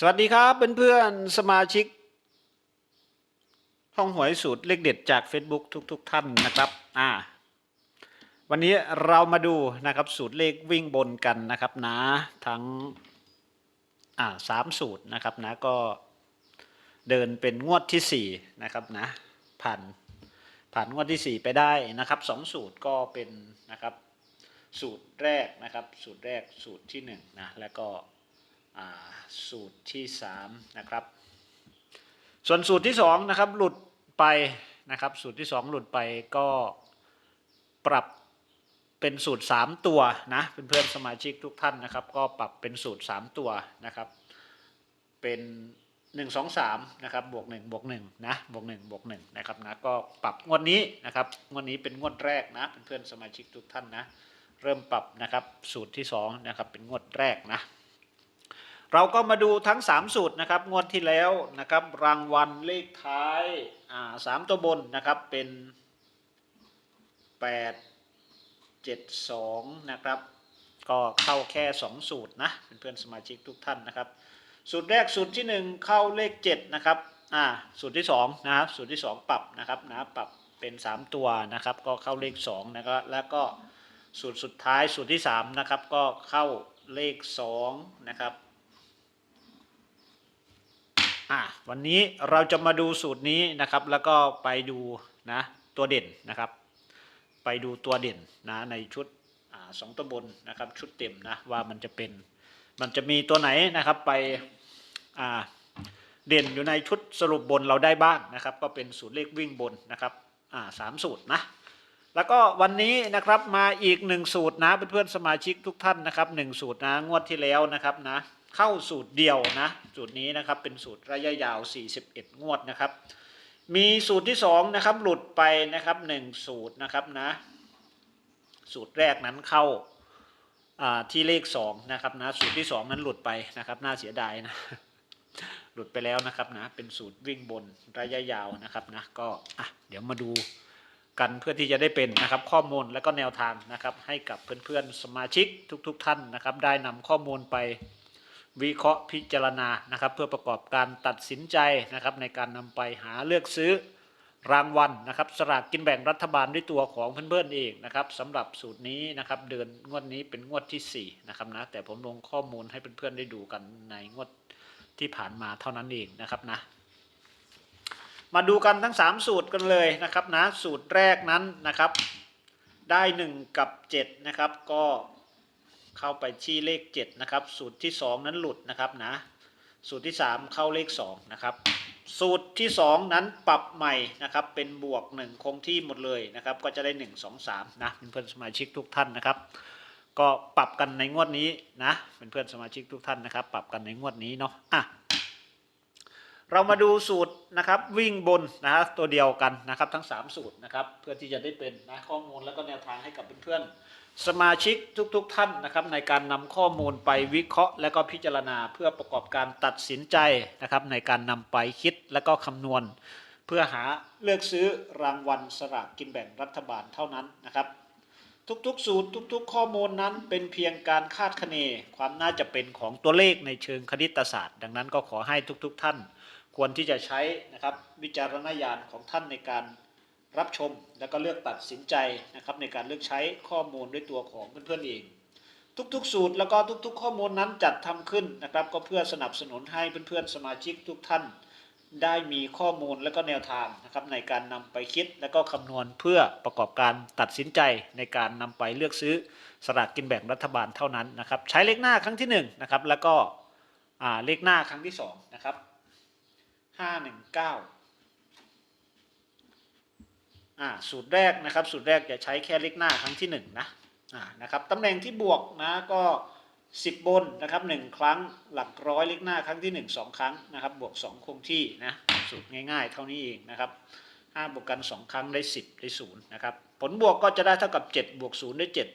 สวัสดีครับเพื่อนๆสมาชิกห้องหวยสูตรเลขเด็ดจาก Facebook ทุกๆทท่านนะครับอ่าวันนี้เรามาดูนะครับสูตรเลขวิ่งบนกันนะครับนะทั้งอ่าสามสูตรนะครับนะก็เดินเป็นงวดที่สี่นะครับนะผ่านผ่านงวดที่สี่ไปได้นะครับสองสูตรก็เป็นนะครับสูตรแรกนะครับสูตรแรกสูตรที่หนึ่งนะแล้วก็ สูตรที่3นะครับส่วนสูตรที่2นะครับหลุดไปนะครับสูตรที่ 2 หลุดไปก็ปรับเป็นสูตร 3 ตัวนะเพื่อนๆสมาชิกทุกท่านนะครับ ก็ปรับเป็นสูตร 3 ตัวนะครับ เป็น1 2 3นะครับบวก1บวก1นะบวก1บวก1นะครับนะก็ปรับงวดนี้นะครับงวดนี้เป็นงวดแรกนะเพื่อนๆสมาชิกทุกท่านนะ เริ่มปรับนะครับสูตรที่2นะครับเป็นงวดแรกนะ เราก็มาดูทั้ง 3 สูตรนะครับ งวดที่แล้วนะครับ รางวัลเลขท้ายอ่าสามตัวบนนะครับเป็น 8 7 2 นะครับ ก็เข้าแค่ 2 สูตรนะเพื่อนๆสมาชิกทุกท่านนะครับ สูตรแรกสูตรที่ 1 เข้าเลข 7 นะครับอ่าสูตรที่2นะครับสูตรที่ 2 ปรับนะครับนะปรับเป็น 3 ตัวนะครับ ก็เข้าเลข2นะครับแล้วก็สูตรสุดท้ายสูตรที่3นะครับก็เข้าเลข2นะครับ อะวันนี้เราจะมาดูสูตรนี้นะครับ แล้วก็ไปดูนะตัวเด่นนะครับ ไปดูตัวเด่นนะในชุดอสองตัวบนนะครับ ชุดเต็มนะว่ามันจะเป็นมันจะมีตัวไหนนะครับไปอ่าเด่นอยู่ในชุดสรุปบนเราได้บ้างนะครับ ก็เป็นสูตรเลขวิ่งบนนะครับอ่าสามสูตรนะแล้วก็วันนี้นะครับมาอีกหนึ่งสูตรนะเพื่อนๆสมาชิกทุกท่านนะครับหนึ่งสูตรนะงวดที่แล้วนะครับนะ เข้าสูตรเดียวนะสูตรนี้นะครับเป็นสูตรระยะยาว 41 งวดนะครับ มีสูตรที่ 2 นะครับ หลุดไปนะครับ 1 สูตรนะครับนะสูตรแรกนั้นเข้าที่เลข2นะครับนะสูตรที่ 2 นั้นหลุดไปนะครับ น่าเสียดายนะหลุดไปแล้วนะครับนะเป็นสูตรวิ่งบนระยะยาวนะครับนะก็อะเดี๋ยวมาดูกันเพื่อที่จะได้เป็นนะครับข้อมูลและก็แนวทางนะครับให้กับเพื่อนๆสมาชิกทุกๆทท่านนะครับ ได้นำข้อมูลไป วิเคราะห์พิจารณานะครับ เพื่อประกอบการตัดสินใจนะครับ ในการนำไปหาเลือกซื้อรางวัลนะครับสลากกินแบ่งรัฐบาลด้วยตัวของเพื่อนๆเองนะครับสำหรับสูตรนี้นะครับเดือนงวดนี้เป็นงวดที่4นะครับนะแต่ผมลงข้อมูลให้เพื่อนๆได้ดูกันในงวดที่ผ่านมาเท่านั้นเองนะครับนะมาดูกันทั้ง 3 สูตรกันเลยนะครับนะสูตรแรกนั้นนะครับได้ 1 กับ7นะครับก็ เข้าไปที่เลข 7 นะครับ สูตรที่ 2 นั้นหลุดนะครับนะ สูตรที่ 3 เข้าเลข 2 นะครับ สูตรที่ 2 นั้นปรับใหม่นะครับ เป็นบวก 1 คงที่หมดเลยนะครับ ก็จะได้ 1 2 3 นะเพื่อนสมาชิกทุกท่านนะครับ ก็ปรับกันในงวดนี้นะเพื่อนสมาชิกทุกท่านนะครับ ปรับกันในงวดนี้เนาะอะเรามาดูสูตรนะครับวิ่งบนนะฮะตัวเดียวกันนะครับทั้ง 3 สูตรนะครับเพื่อที่จะได้เป็นนะข้อมูลแล้วก็แนวทางให้กับเพื่อนๆ สมาชิกทุกๆทท่านนะครับในการนำข้อมูลไปวิเคราะห์ และก็พิจารณาเพื่อประกอบการตัดสินใจนะครับในการนำไปคิดและก็คำนวณ เพื่อหาเลือกซื้อรางวัลสลากกินแบ่งรัฐบาลเท่านั้นนะครับ ทุกๆ สูตรทุกๆ ข้อมูลนั้นเป็นเพียงการคาดคะเน ความน่าจะเป็นของตัวเลขในเชิงคณิตศาสตร์ ดังนั้นก็ขอให้ทุกๆท่าน ควรที่จะใช้นะครับวิจารณญาณของท่านในการ รับชมแล้วก็เลือกตัดสินใจนะครับในการเลือกใช้ข้อมูลด้วยตัวของเพื่อนๆเอง ทุกๆ สูตรแล้วก็ทุกๆ ข้อมูลนั้นจัดทำขึ้นนะครับ ก็เพื่อสนับสนุนให้เพื่อนๆสมาชิกทุกท่าน ได้มีข้อมูลและก็แนวทางนะครับในการนำไปคิดและก็คำนวณเพื่อประกอบการตัดสินใจในการนำไปเลือกซื้อสลากกินแบ่งรัฐบาลเท่านั้นนะครับใช้เลขหน้าครั้งที่หนึ่งนะครับแล้วก็เลขหน้าครั้งที่สองนะครับห้าหนึ่งเก้า อ่าสูตรแรกนะครับ สูตรแรกจะใช้แค่เลขหน้าครั้งที่หนึ่งนะอ่านะครับตำแหน่งที่บวกนะก็สิบบนนะครับหนึ่งครั้งหลักร้อยเลขหน้าครั้งที่หนึ่งสองครั้งนะครับ บวกสองคงที่นะสูตรง่ายๆ เท่านี้เองนะครับห้าบวกกันสองครั้งได้สิบได้ศูนย์นะครับผลบวกก็จะได้เท่ากับเจ็ดบวกศูนย์ได้เจ็ด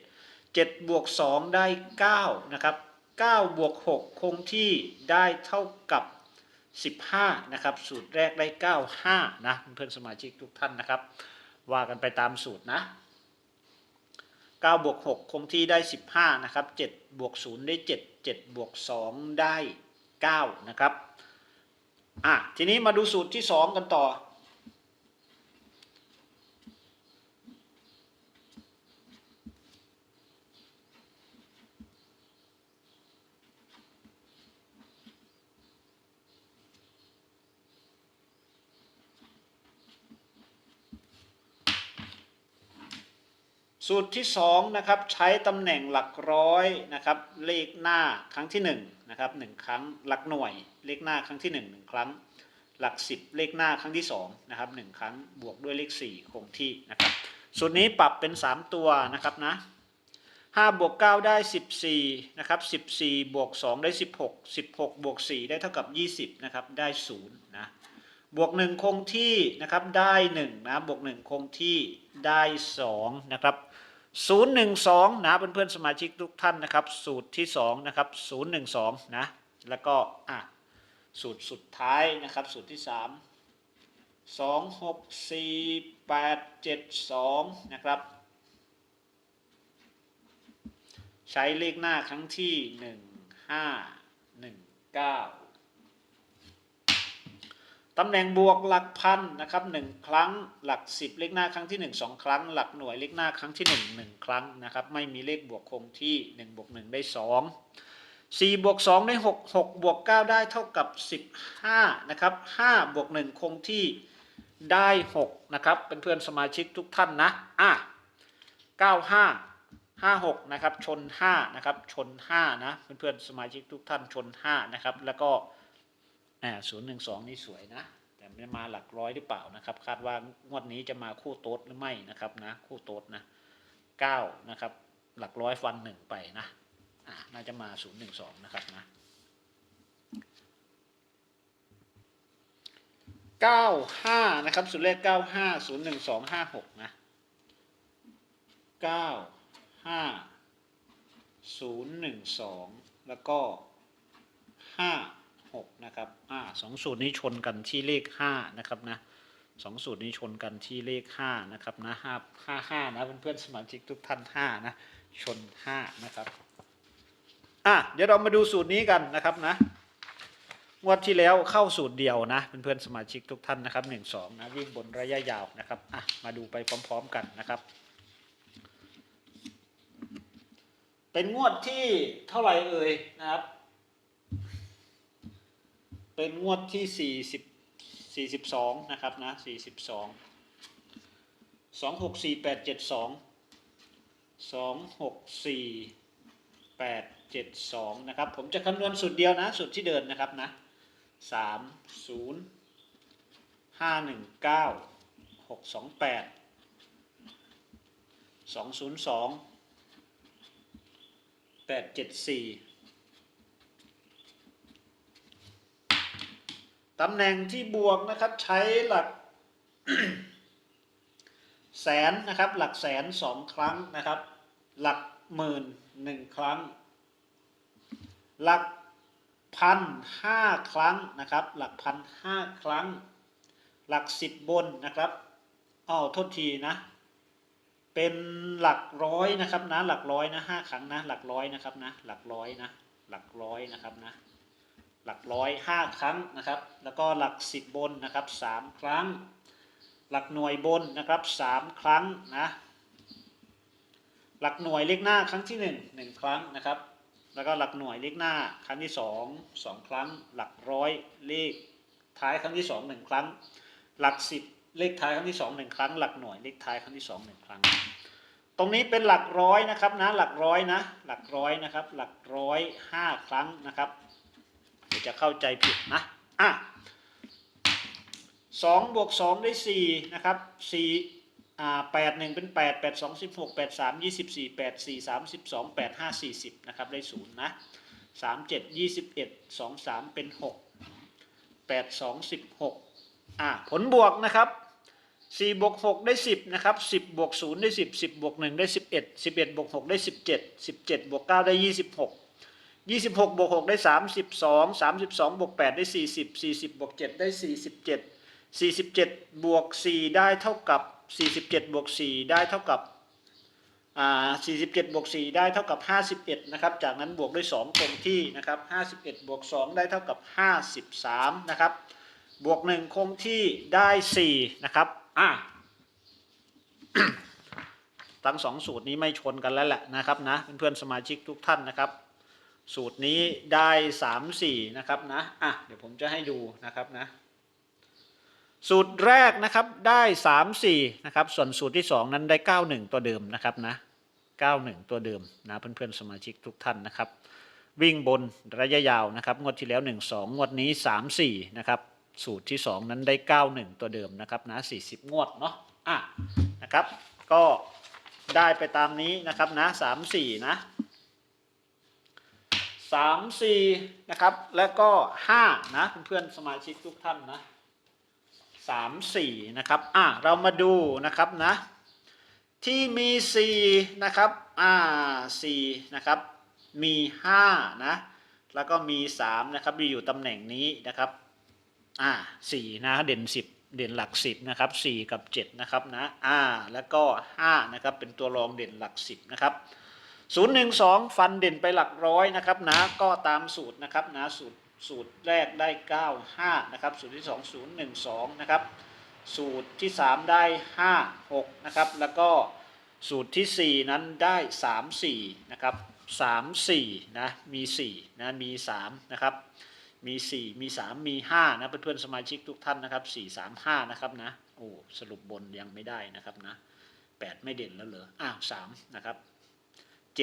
เจ็ดบวกสองได้เก้านะครับเก้าบวกหกคงที่ได้เท่ากับ 15 นะครับ สูตรแรกได้ 95 นะเพื่อนสมาชิกทุกท่านนะครับ ว่ากันไปตามสูตรนะ9บวก6คงที่ได้ 15 นะครับ7บวก0ได้ 7 7บวก2ได้ 9 นะครับ อะ ทีนี้มาดูสูตรที่ 2 กันต่อ สูตรที่2นะครับใช้ตำแหน่งหลักร้อยนะครับเลขหน้าครั้งที่1นะครับหนึ่งครั้งหลักหน่วยเลขหน้าครั้งที่1หนึ่งครั้ง หลัก 10 เลขหน้าครั้งที่2นะครับหนึ่งครั้งบวกด้วยเลข 4 คงที่นะครับสูตรนี้ปรับเป็น 3 ตัวนะครับนะ5บวก9ได้ 14นะครับ14บวก2ได้ 16 16บวก4ได้เท่ากับ 20นะครับได้0นะบวก 1 คงที่นะครับได้1นะบวก 1 คงที่ได้2นะครับ 012 นะเพื่อนๆสมาชิกทุกท่านนะครับ สูตรที่2นะครับ012 นะ แล้วก็อะสูตรสุดท้ายนะครับ สูตรที่ 3 2 6 4 8 7 2 นะครับ ใช้เลขหน้าครั้งที่ 1 5 1 9 ตำแหน่งบวกหลักพันนะครับ1ครั้งหลัก 10 เลขหน้าครั้งที่ 1 2 ครั้ง หลักหน่วยเลขหน้าครั้งที่ 1 1 ครั้งนะครับไม่มีเลขบวกคงที่1บวก1ได้ 2 4บวก2ได้6 6บวก9ได้เท่ากับ 15นะครับ5บวก1คงที่ได้6นะครับเป็นเพื่อนสมาชิกทุกท่านนะอะ95 56นะครับชน5นะครับชน5นะเพื่อนๆสมาชิกทุกท่านชน5นะครับแล้วก็ อ่าศูนย์หนึ่งสองนี่สวยนะ แต่มันมาหลักร้อยหรือเปล่านะครับ คาดว่างวดนี้จะมาคู่โต๊ดหรือไม่นะครับนะ คู่โต๊ดนะเก้านะครับ หลักร้อยฟันหนึ่งไปนะอ่าน่าจะมาศูนย์หนึ่งสองนะครับนะเก้าห้านะครับสุดเลขเก้าห้าศูนย์หนึ่งสองห้าหกนะเก้าห้าศูนย์หนึ่งสองแล้วก็ห้า 6นะครับอ่าสองสูตรนี้ชนกันที่เลข5นะครับนะสองสูตรนี้ชนกันที่เลข5นะครับนะ5 5 5นะเพื่อนๆสมาชิกทุกท่าน5นะชน5นะครับอะเดี๋ยวเรามาดูสูตรนี้กันนะครับนะงวดที่แล้วเข้าสูตรเดียวนะเพื่อนๆสมาชิกทุกท่านนะครับหนึ่งสองนะวิ่งบนระยะยาวนะครับอะมาดูไปพร้อม ๆ กันนะครับ เป็นงวดที่เท่าไหร่เอ่ยนะครับ เป็นงวดที่สี่สิบสี่สิบสองนะครับนะสี่สิบสองสองหกสี่แปดเจ็ดสองสองหกสี่แปดเจ็ดสองนะครับ ผมจะคำนวณสูตรเดียวนะสูตรที่เดินนะครับนะสามศูนย์ห้าหนึ่งเก้าหกสองแปดสองศูนย์สองแปดเจ็ดสี่ ตำแหน่งที่บวกนะครับใช้หลักแสนนะครับ หลักแสนสองครั้งนะครับ หลักหมื่นหนึ่งครั้ง หลักพันห้าครั้งนะครับ หลักพันห้าครั้ง หลักสิบบนนะครับอ้าวโทษทีนะ เป็นหลักร้อยนะครับนะ หลักร้อยนะห้าครั้งนะ หลักร้อยนะครับนะ หลักร้อยนะ หลักร้อยนะครับนะ หลักร้อยห้าครั้งนะครับ แล้วก็หลักสิบบนนะครับสามครั้ง หลักหน่วยบนนะครับสามครั้งนะหลักหน่วยเลขหน้าครั้งที่หนึ่งหนึ่งครั้งนะครับ แล้วก็หลักหน่วยเลขหน้าครั้งที่สองสองครั้ง หลักร้อยเลขท้ายครั้งที่สองหนึ่งครั้ง หลักสิบเลขท้ายครั้งที่สองหนึ่งครั้ง หลักหน่วยเลขท้ายครั้งที่สองหนึ่งครั้ง ตรงนี้เป็นหลักร้อยนะครับนะหลักร้อยนะหลักร้อยนะครับ หลักร้อยห้าครั้งนะครับ จะเข้าใจผิดนะอะสองบวกสองได้สี่นะครับสี่อ่าแปดหนึ่งเป็นแปดแปดสองสิบหกแปดสามยี่สิบสี่แปดสี่สามสิบสองแปดห้าสี่สิบนะครับได้ศูนย์นะสามเจ็ดยี่สิบเอ็ดสองสามเป็นหกแปดสองสิบหกอ่าผลบวกนะครับสี่บวกหกได้สิบนะครับสิบบวกศูนย์ได้สิบสิบบวกหนึ่งได้สิบเอ็ดสิบเอ็ดบวกหกได้สิบเจ็ดสิบเจ็ดบวกเก้าได้ยี่สิบหก ยี่สิบหกบวกหกได้สามสิบสองสามสิบสองบวกแปดได้สี่สิบสี่สิบบวกเจ็ดได้สี่สิบเจ็ดสี่สิบเจ็ดบวกสี่ได้เท่ากับสี่สิบเจ็ดบวกสี่ได้เท่ากับอ่า47บเจ็ดบวก4ได้เท่ากับ51นะครับ จากนั้นบวกด้วย2คงที่นะครับ51บเอ็ดบวก2ได้เท่ากับ53นะครับ บวก1คงที่ได้4นะครับ อะทั้งสองสูตรนี้ไม่ชนกันแล้วแหละนะครับนะเพื่อนๆสมาชิกทุกท่านนะครับ สูตรนี้ได้3 4นะครับนะอะเดี๋ยวผมจะให้ดูนะครับนะสูตรแรกนะครับได้3 4นะครับส่วนสูตรที่2นั้นได้91ตัวเดิมนะครับนะ91ตัวเดิมนะเพื่อนๆสมาชิกทุกท่านนะครับ วิ่งบนระยะยาวนะครับงวดที่แล้ว1 2งวดนี้3 4นะครับสูตรที่2นั้นได้91ตัวเดิมนะครับนะ40งวดเนาะอะนะครับ ก็ได้ไปตามนี้นะครับนะ3 4นะ 3 4 นะครับ แล้วก็ 5 นะเพื่อนๆสมาชิกทุกท่านนะสามสี่นะครับ อะ เรามาดูนะครับนะ ที่มีสี่นะครับ อ่าสี่นะครับ มีห้านะ แล้วก็มีสามนะครับมีอยู่ตำแหน่งนี้นะครับ อ่าสี่นะเด่นสิบเด่นหลักสิบนะครับสี่กับเจ็ดนะครับนะ อ่า แล้วก็ห้านะครับ เป็นตัวรองเด่นหลักสิบนะครับ ศูนย์หนึ่งสองฟันเด่นไปหลักร้อยนะครับนะก็ตามสูตรนะครับนะสูตรสูตรแรกได้ 95 นะครับ สูตรที่ 2 012 นะครับ สูตรที่ 3 ได้ 56 นะครับ แล้วก็สูตรที่ 4 นั้นได้ 34 นะครับ 34 นะ มี 4 นะ มี 3 นะครับ มี 4 มี 3 มี 5 นะ เพื่อนๆสมาชิกทุกท่านนะครับ 4 3 5 นะครับนะ โอ้ สรุปบนยังไม่ได้นะครับนะ 8 ไม่เด่นแล้วเหรอ อ้าว 3 นะครับ 7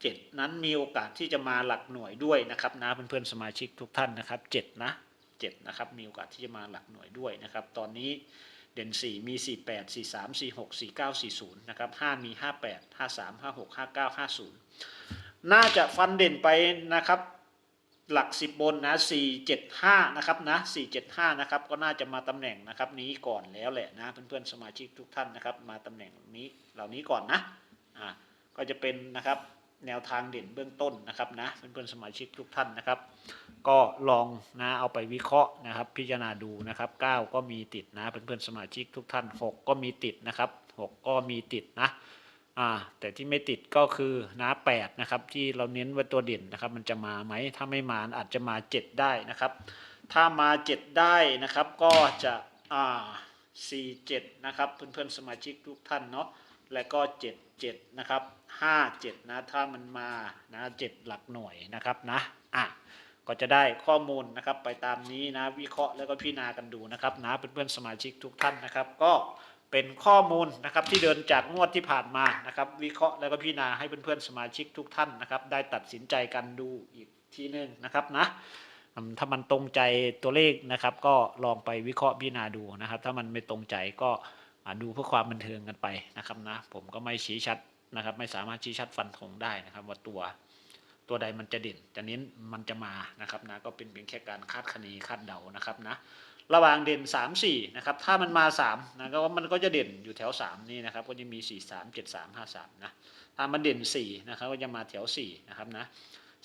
เจ็ดนั้นมีโอกาสที่จะมาหลักหน่วยด้วยนะครับนะเพื่อนๆสมาชิกทุกท่านนะครับเจ็ดนะเจ็ดนะครับมีโอกาสที่จะมาหลักหน่วยด้วยนะครับ ตอนนี้เด่นสี่มีสี่แปดสี่สามสี่หกสี่เก้าสี่ศูนย์นะครับห้ามีห้าแปดห้าสามห้าหกห้าเก้าห้าศูนย์น่าจะฟันเด่นไปนะครับหลักสิบบนนะสี่เจ็ดห้านะครับนะสี่เจ็ดห้านะครับ ก็น่าจะมาตำแหน่งนะครับนี้ก่อนแล้วแหละนะเพื่อนๆสมาชิกทุกท่านนะครับ มาตำแหน่งนี้เหล่านี้ก่อนนะ อ่าก็จะเป็นนะครับแนวทางเด่นเบื้องต้นนะครับนะเพื่อนๆสมาชิกทุกท่านนะครับ ก็ลองนะเอาไปวิเคราะห์นะครับ พิจารณาดูนะครับ 9 ก็มีติดนะเพื่อนๆสมาชิกทุกท่าน 6 ก็มีติดนะครับ 6 ก็มีติดนะอ่าแต่ที่ไม่ติดก็คือนะ8นะครับที่เราเน้นว่าตัวเด่นนะครับ มันจะมาไหมถ้าไม่มาอาจจะมา 7 ได้นะครับ ถ้ามา 7 ได้นะครับก็จะอ่า4 7นะครับเพื่อนๆสมาชิกทุกท่านเนาะ และก็ 7 7 นะครับ 5 7 นะ ถ้ามันมานะ7หลักหน่วยนะครับนะอะก็จะได้ข้อมูลนะครับไปตามนี้นะวิเคราะห์แล้วก็พิจารณากันดูนะครับนะเพื่อนๆสมาชิกทุกท่านนะครับ ก็เป็นข้อมูลนะครับที่เดินจากงวดที่ผ่านมานะครับ วิเคราะห์แล้วก็พิจารณาให้เพื่อนๆสมาชิกทุกท่านนะครับ ได้ตัดสินใจกันดูอีกทีหนึ่งนะครับนะถ้ามันตรงใจตัวเลขนะครับ ก็ลองไปวิเคราะห์พิจารณาดูนะครับ ถ้ามันไม่ตรงใจก็ ดูเพื่อความบันเทิงกันไปนะครับนะผมก็ไม่ชี้ชัดนะครับ ไม่สามารถชี้ชัดฟันธงได้นะครับ ว่าตัวตัวใดมันจะเด่นจะเน้นมันจะมานะครับนะก็เป็นเพียงแค่การคาดคะเนคาดเดานะครับนะระหว่างเด่น 3 4นะครับถ้ามันมา3นะก็มันก็จะเด่นอยู่แถว 3 นี่นะครับก็จะมี 4 3 7 3 5 3นะถ้ามันเด่น4นะครับก็จะมาแถว4นะครับนะ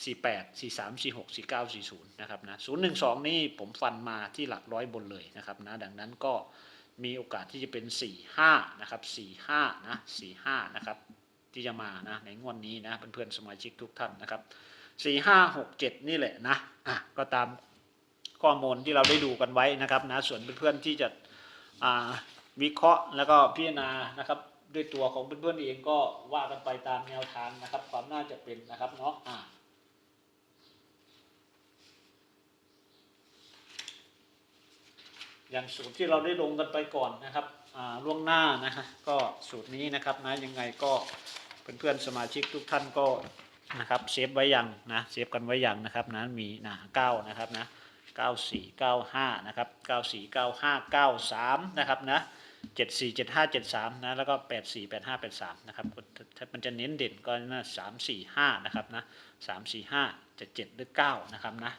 48 43 46 49 40นะครับนะ012 นี่ผมฟันมาที่หลักร้อยบนเลยนะครับนะดังนั้นก็ มีโอกาสที่จะเป็น 45 นะครับ 45 นะ 45 นะครับ ที่จะมานะในงวดนี้นะเพื่อนๆสมาชิกทุกท่านนะครับสี่ห้าหกเจ็ดนี่แหละนะอะก็ตามข้อมูลที่เราได้ดูกันไว้นะครับนะส่วนเพื่อนๆที่จะวิเคราะห์แล้วก็พิจารณานะครับด้วยตัวของเพื่อนๆเองก็ว่ากันไปตามแนวทางนะครับ ความน่าจะเป็นนะครับเนาะอะ อย่างสูตรที่เราได้ลงกันไปก่อนนะครับล่วงหน้านะฮะก็สูตรนี้นะครับนะยังไงก็เพื่อนๆสมาชิกทุกท่านก็นะครับเซฟไว้ยังนะเซฟกันไว้ยังนะครับนะมีนะเก้านะครับนะเก้าสี่เก้าห้านะครับเก้าสี่เก้าห้าเก้าสามนะครับนะเจ็ดสี่เจ็ดห้าเจ็ดสามนะแล้วก็แปดสี่แปดห้าแปดสามนะครับถ้ามันจะเน้นเด่นก็น่าสามสี่ห้านะครับนะสามสี่ห้าเจ็ดเจ็ดหรือเก้านะครับนะ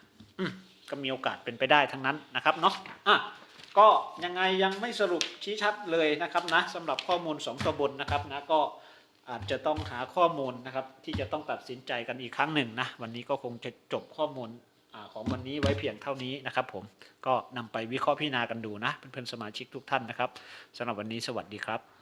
ก็มีโอกาสเป็นไปได้ทั้งนั้นนะครับเนาะอะ ก็ยังไงยังไม่สรุปชี้ชัดเลยนะครับนะสำหรับข้อมูล 2 ตัวบนนะครับนะก็อาจจะต้องหาข้อมูลนะครับที่จะต้องตัดสินใจกันอีกครั้งหนึ่งนะวันนี้ก็คงจะจบข้อมูลอของวันนี้ไว้เพียงเท่านี้นะครับ ผมก็นำไปวิเคราะห์พิจารณากันดูนะเพื่อนๆสมาชิกทุกท่านนะครับสำหรับวันนี้สวัสดีครับ